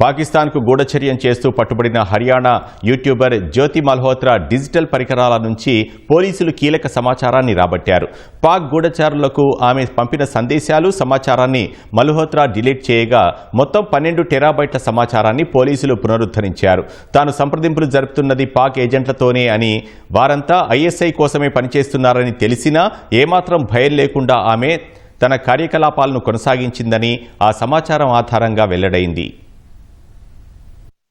పాకిస్తాన్కు గూఢచర్యం చేస్తూ పట్టుబడిన హర్యానా యూట్యూబర్ జ్యోతి మల్హోత్రా డిజిటల్ పరికరాల నుంచి పోలీసులు కీలక సమాచారాన్ని రాబట్టారు. పాక్ గూఢచారులకు ఆమె పంపిన సందేశాలు సమాచారాన్ని మల్హోత్రా డిలీట్ చేయగా మొత్తం పన్నెండు టెరాబైట్ల సమాచారాన్ని పోలీసులు పునరుద్ధరించారు. తాను సంప్రదింపులు జరుపుతున్నది పాక్ ఏజెంట్లతోనే అని వారంతా ఐఎస్ఐ కోసమే పనిచేస్తున్నారని తెలిసినా ఏమాత్రం భయం లేకుండా ఆమె తన కార్యకలాపాలను కొనసాగించిందని ఆ సమాచారం ఆధారంగా వెల్లడైంది.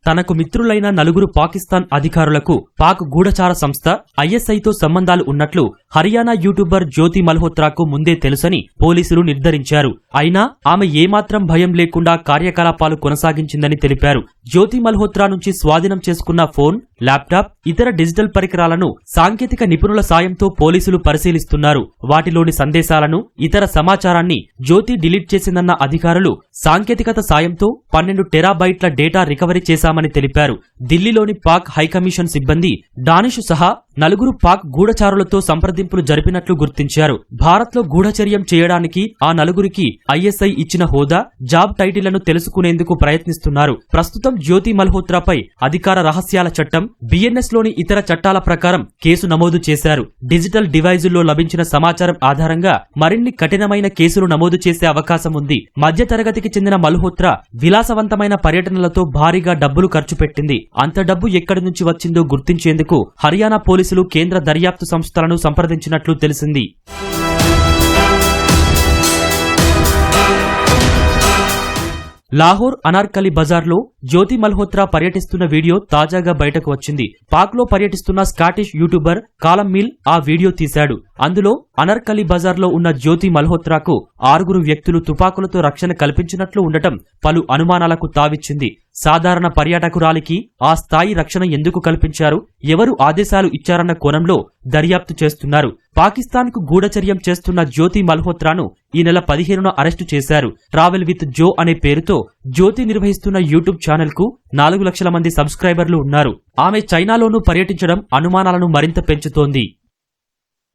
తనకు మిత్రులైన నలుగురు పాకిస్తాన్ అధికారులకు పాక్ గూఢచార సంస్థ ఐఎస్ఐతో సంబంధాలు ఉన్నట్లు హర్యానా యూట్యూబర్ జ్యోతి మల్హోత్రాకు ముందే తెలుసని పోలీసులు నిర్ధారించారు. అయినా ఆమె ఏమాత్రం భయం లేకుండా కార్యకలాపాలు కొనసాగించిందని తెలిపారు. జ్యోతి మల్హోత్రా నుంచి స్వాధీనం చేసుకున్న ఫోన్ ల్యాప్టాప్ ఇతర డిజిటల్ పరికరాలను సాంకేతిక నిపుణుల సాయంతో పోలీసులు పరిశీలిస్తున్నారు. వాటిలోని సందేశాలను ఇతర సమాచారాన్ని జ్యోతి డిలీట్ చేసిందన్న అధికారులు సాంకేతికత సాయంతో పన్నెండు టెరాబైట్ల డేటా రికవరీ చేశామని తెలిపారు. ఢిల్లీలోని పాక్ హైకమిషన్ సిబ్బంది డానిష్ సహా నలుగురు పాక్ గూఢచారులతో సంప్రదింపులు జరిపినట్లు గుర్తించారు. భారత్లో గూఢచర్యం చేయడానికి ఆ నలుగురికి ఐఎస్ఐ ఇచ్చిన హోదా జాబ్ టైటిళ్ళను తెలుసుకునేందుకు ప్రయత్నిస్తున్నారు. ప్రస్తుతం జ్యోతి మల్హోత్రాపై అధికార రహస్యాల చట్టం బిఎన్ఎస్లోని ఇతర చట్టాల ప్రకారం కేసు నమోదు చేశారు. డిజిటల్ డివైజుల్లో లభించిన సమాచారం ఆధారంగా మరిన్ని కఠినమైన కేసులు నమోదు చేసే అవకాశం ఉంది. మధ్యతరగతికి చెందిన మల్హోత్రా విలాసవంతమైన పర్యటనలతో భారీగా డబ్బులు ఖర్చు పెట్టింది. అంత డబ్బు ఎక్కడి నుంచి వచ్చిందో గుర్తించేందుకు హర్యానా పోలీసులు కేంద్ర దర్యాప్తు సంస్థలను సంప్రదించినట్లు తెలిసింది. లాహోర్ అనార్కలి బజార్లో జ్యోతి మల్హోత్రా పర్యటిస్తున్న వీడియో తాజాగా బయటకు వచ్చింది. పాక్లో పర్యటిస్తున్న స్కాటిష్ యూట్యూబర్ కాలం మిల్ ఆ వీడియో తీశాడు. అందులో అనర్కలి బజార్లో ఉన్న జ్యోతి మల్హోత్రాకు ఆరుగురు వ్యక్తులు తుపాకులతో రక్షణ కల్పించినట్లు ఉండటం పలు అనుమానాలకు తావిచ్చింది. సాధారణ పర్యాటకురాలికి ఆ స్థాయి రక్షణ ఎందుకు కల్పించారు? ఎవరు ఆదేశాలు ఇచ్చారన్న కోణంలో దర్యాప్తు చేస్తున్నారు. పాకిస్తాన్కు గూఢచర్యం చేస్తున్న జ్యోతి మల్హోత్రాను ఈ నెల పదిహేనున అరెస్టు చేశారు. ట్రావెల్ విత్ జో అనే పేరుతో జ్యోతి నిర్వహిస్తున్న యూట్యూబ్ ఛానల్కు నాలుగు లక్షల మంది సబ్స్క్రైబర్లు ఉన్నారు. ఆమె చైనాలోనూ పర్యటించడం అనుమానాలను మరింత పెంచుతోంది.